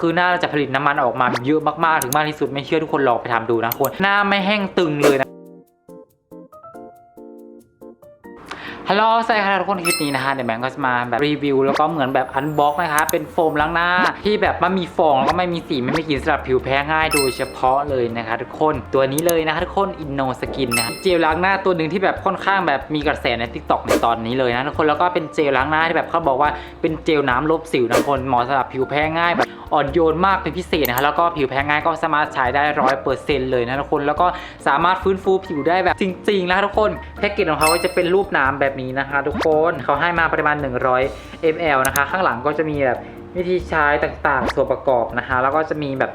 คือหน้าจะผลิตน้ำมันออกมาเยอะมากๆถึงมากที่สุดไม่เชื่อทุกคนลองไปทำดูนะทุกคนหน้าไม่แห้งตึงเลยนะ ฮัลโหลสวัสดีครับทุกคนคลิปนี้นะฮะเดี๋ยวแบงก์ก็จะมาแบบรีวิวแล้วก็เหมือนแบบอันบ็อกนะคะ เป็นโฟมล้างหน้าที่แบบไม่มีฟองแล้วก็ไม่มีสีไม่มีกลิ่นสำหรับผิวแพ้ง่ายโดยเฉพาะเลยนะคะทุกคนตัวนี้เลยนะคะทุกคนอินโนสกินนะเจลล้างหน้าตัวหนึ่งที่แบบค่อนข้างแบบมีกระแสในทิกตอกในตอนนี้เลยนะทุกคนแล้วก็เป็นเจลล้างหน้าที่แบบเขาบอกว่าเป็นเจลน้ำลบสิวนะทุกคนเหมาะสำหรับผิวแพ้ง่ายแบบอ่อนโยนมากเป็นพิเศษนะคะแล้วก็ผิวแพ้ง่ายก็สามารถใช้ได้ร้อยเปอร์เซ็นต์เลยนะทุกคนแล้วก็สามารถฟื้นฟูผิวได้แบบจริงๆนะคะทุกคนแพ็กเกจของเขาก็จะเป็นรูปน้ำแบบนี้นะคะ ทุกคนเขาให้มาปริมาณ 100 ml นะคะ ข้างหลังก็จะมีแบบวิธีใช้ต่างๆ ส่วนประกอบนะคะ แล้วก็จะมีแบบ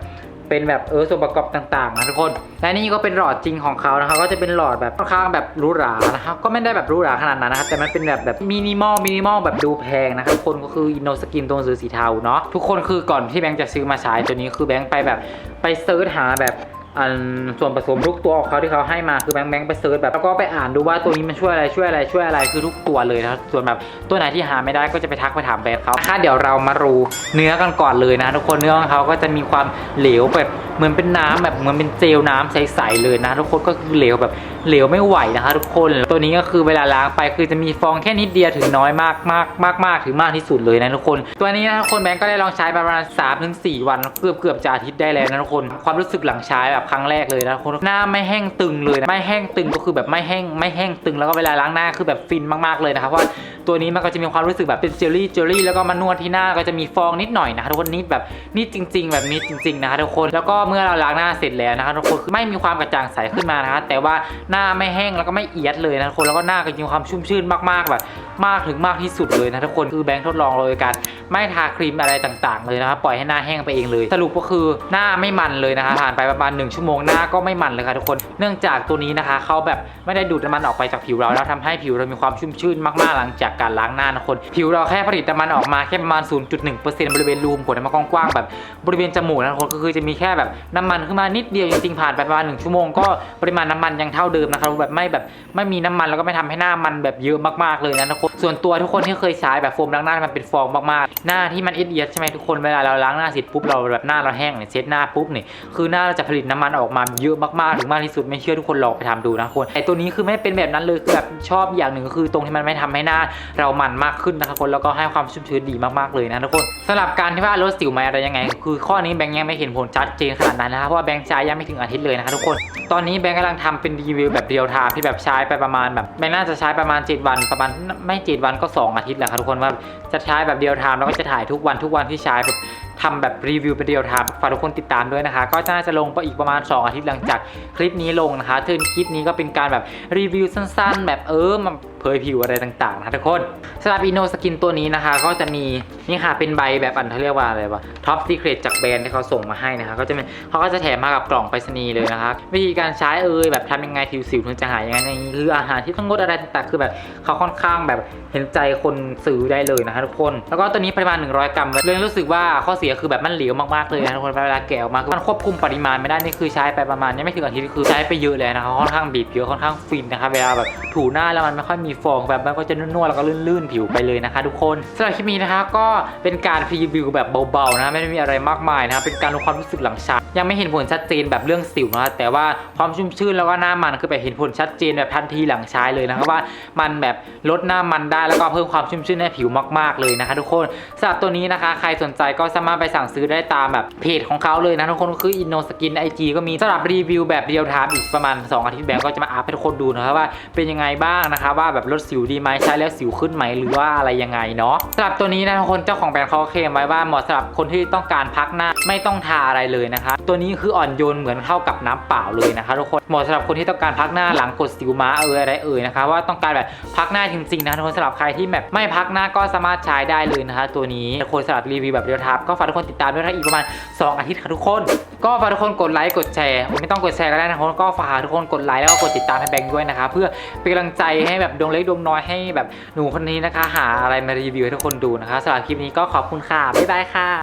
เป็นแบบเออส่วนประกอบต่างๆนะทุกคน และนี่ก็เป็นหลอดจริงของเขานะคะ ก็จะเป็นหลอดแบบค่อนข้างแบบหรูหรานะครับก็ไม่ได้แบบหรูหราขนาดนั้นนะครับแต่มันเป็นแบบแบบมินิมอลมินิมอลแบบดูแพงนะครับคนก็คืออินโนสกินตัวหนังสือสีเทาเนาะทุกคนคือก่อนที่แบงค์จะซื้อมาใช้ตัวนี้คือแบงค์ไปแบบไปเซิร์ชหาแบบ อันส่วนผสมทุกตัวของเขาที่เขาให้มาคือแบงค์แบงค์ไปเซิร์ชแบบแล้วก็ไปอ่านดูว่าตัวนี้มันช่วยอะไรช่วยอะไรช่วยอะไรคือทุกตัวเลยนะส่วนแบบตัวไหนที่หาไม่ได้ก็จะไปทักไปถามแบรนด์เขานะคะเดี๋ยวเรามารูเนื้อกันก่อนเลยนะทุกคนเนื้อของเขาก็จะมีความเหลวแบบเหมือนเป็นน้ำแบบเหมือนเป็นเจลน้ำใสๆเลยนะทุกคนก็คือเหลวแบบเหลวไม่ไหวนะคะทุกคนตัวนี้ก็คือเวลาล้างไปคือจะมีฟองแค่นิดเดียวถึงน้อยมากมากมากมากถึงมากที่สุดเลยนะทุกคน ตัวนี้นะทุกคนแบงก์ก็ได้ลองใช้ประมาณ3-4ถึงวันเกือบเกือบจะอาทิตย์ได้แล้วนะทุกคนความรู้สึกหลังใช้แบบครั้งแรกเลยนะทุกคนหน้าไม่แห้งตึงเลยนะไม่แห้งตึงก็คือแบบไม่แห้งไม่แห้งตึงแล้วก็เวลาล้างหน้าคือแบบฟินมากๆเลยนะครับเพราะว่า ตัวนี้มันก็จะมีความรู้สึกแบบเป็นเจลลี่เจลลี่แล้วก็มานวดที่หน้าก็จะมีฟองนิดหน่อยนะคะทุกคนนิดแบบนิดจริง ๆ แบบนิดจริง ๆ นะคะทุกคนแล้วก็เมื่อเราล้างหน้าเสร็จแล้วนะคะทุกคนคือไม่มีความกระจ่างใสขึ้นมานะคะแต่ว่าหน้าไม่แห้งแล้วก็ไม่เอียดเลยนะทุกคนแล้วก็หน้าก็มีความชุ่มชื่นมากๆแบบมากถึงมากที่สุดเลยนะทุกคนคือแบงค์ทดลองโดยการไม่ทาครีมอะไรต่างๆ เลยนะครับปล่อยให้หน้าแห้งไปเองเลย สรุปก็คือหน้าไม่มันเลยนะคะผ่านไปประมาณ1ชั่วโมงหน้าก็ไม่มันเลยค่ะทุกคนเนื่องจากตัวนี้นะคะเขาแบบไม่ได้ดูดน้ำมันออกไปจากผิวเราแล้วทำให้ผิวเรามีความชุ่มชื่นมากๆหลังจากการล้างหน้านะคน ผิวเราแค่ผลิตน้ำมันออกมาแค่ประมาณ 0.1%บริเวณรูมขนน้ำมันกว้างๆแบบบริเวณจมูกนะคนก็คือจะมีแค่แบบน้ำมันขึ้นมานิดเดียวจริงๆผ่านไปประมาณ1ชั่วโมงก็ปริมาณน้ำมันยังเท่าเดิมนะครับแบบไม่แบบไม่มีน้ำมันแล้วก็ไม่ทำให้หน้ามันแบบเยอะมากๆเลยนะทุกคนส่วนตัวทุกคนที่เคยใช้แบบโฟมล้างหน้ามันเป็นฟองมากๆ หน้าที่มันเอียดใช่ไหมทุกคนเวลาเราล้างหน้าเสร็จปุ๊บเราแบบหน้าเราแห้งเนี่ยเช็ดหน้าปุ๊บเนี่ยคือหน้าเราจะผลิตน้ำมันออกมาเยอะมากๆถึงมากที่สุดไม่เชื่อทุกคนลองไปทำดูนะคนไอตัวนี้คือไม่เป็นแบบนั้นเลยคือแบบชอบอย่างหนึ่งก็คือตรงที่มันไม่ทำให้หน้าเรามันมากขึ้นนะครับคนแล้วก็ให้ความชุ่มชื้นดีมากๆเลยนะทุกคนสำหรับการที่ว่าลดสิวไหมอะไรยังไง คือข้อนี้แบงค์ยังไม่เห็นผลชัดเจนขนาดนั้นนะครับเพราะว่าแบงค์ใช้ยังไม่ถึงอาทิตย์เลยนะครับทุกคนตอนนี้แบงค์กำลังทำเป็นรีวิวแบบเรียลไทม์ที่แบบใช้ไปประมาณแบบแบงค์น่าจะใช้ประมาณ 7 วันประมาณไม่ 7 วันก็ 2 อาทิตย์แหละครับทุกคนว่าจะใช้แบบเรียลไทม์แล้วก็จะถ่ายทุกวันทุกวันที่ใช้แบบทำแบบรีวิวเป็นเรียลไทม์ฝากทุกคนติดตามด้วยนะคะ ก็น่าจะลงไปอีกประมาณ 2 อาทิตย์หลังจากคลิปนี้ลงนะคะถึงคลิปนี้ก็เป็นการแบบรีวิวสั้น ๆ แบบเออเผยผิวอะไรต่างๆนะทุกคนสำหรับอินโนสกินตัวนี้นะคะ ก็จะมีนี่ค่ะเป็นใบแบบอันเขาเรียกว่าอะไรวะท็อปซีเครตจากแบรนด์ที่เขาส่งมาให้นะคะ ก็จะเป็นเขาก็จะแถมมากับกล่องไปรษณีย์เลยนะคะวิธีการใช้เอยแบบทำยังไงผิวสิวถึงจะหายยังไงในคืออาหารที่ต้องงดอะไรต่างๆคือแบบเขาค่อนข้างแบบเห็นใจคนซื้อได้เลยนะคะทุกคน แล้วก็ตัวนี้ปริมาณ 100 กรัมเลยรู้สึกว่าข้อเสียคือแบบมันเหลวมากๆเลยนะทุกคนเวลาแกะออกมามันควบคุมปริมาณไม่ได้นี่คือใช้ไปประมาณยังไม่ถึงอาทิตย์คือใช้ไปเยอะเลยนะคะค่อนข้างบีบเยอะค่อนข้างฟินนะคะเวลาแบบถูหน้าแล้วมันไม่ค่อยมีฟองแบบมันก็จะนวดๆแล้วก็ลื่นๆผิวไปเลยนะคะทุกคนสำหรับคลิปนี้นะคะก็เป็นการพรีวิวแบบเบาๆนะไม่ได้มีอะไรมากมายนะคะเป็นการรู้ความรู้สึกหลังใช้ยังไม่เห็นผลชัดเจนแบบเรื่องสิวนะะแต่ว่าความชุ่มชื่นแล้วก็หน้ามันคือแบบเห็นผลชัดเจนแบบทันทีหลังใช้เลยนะครับว่ามันแบบลดหน้ามันได้แล้วก็เพิ่มความชุ่มชื่นให้ผิวมาก ๆเลยนะคะ ทุกคนสำหรับตัวนี้นะคะใครสนใจก็สามารถไปสั่งซื้อได้ตามแบบเพจของเขาเลยนะทุกคนก็คือ Inno Skin IG ก็มีสำหรับรีวิวแบบเรียลไทม์อีกประมาณ 2 อาทิตย์แบบก็จะมาอัพให้ทุกคนดูนะครับว่าเป็นยังไงบ้างนะคะว่าแบบแบบลดสิวดีไหมใช้แล้วสิวขึ้นไหมหรือว่าอะไรยังไงเนาะสำหรับตัวนี้นะทุกคนเจ้าของแบรนด์เขาเคลมไว้ว่าเหมาะสำหรับคนที่ต้องการพักหน้าไม่ต้องทาอะไรเลยนะคะ ตัวนี้คืออ่อนโยนเหมือนเท่ากับน้ำเปล่าเลยนะคะทุกคนเหมาะสำหรับคนที่ต้องการพักหน้าหลังกดสิวม้าเอออะไรเอ่ยนะคะว่าต้องการแบบพักหน้าจริงๆนะทุกคนสำหรับใครที่แบบไม่พักหน้าก็สามารถใช้ได้เลยนะคะ ตัวนี้ทุกคนสำหรับรีวิวแบบเรียลไทม์ก็ฝากทุกคนติดตามด้วยนะอีกประมาณ 2 อาทิตย์ค่ะทุกคน ก็ฝากทุกคนกดไลค์กดแชร์ไม่ต้องกดแชร์ก็ได้นะทุกคนก็ฝากทุกคนกดไลค์แล้วก็กดติดตามให้แบงค์ด้วยนะคะ เพื่อเป็นกำลังใจให้แบบดวงเล็กดวงน้อยให้แบบหนูคนนี้นะคะ หาอะไรมารีวิวให้ทุกคนดูนะคะสำหรับคลิปนี้ก็ขอบคุณค่ะบ๊ายบายค่ะ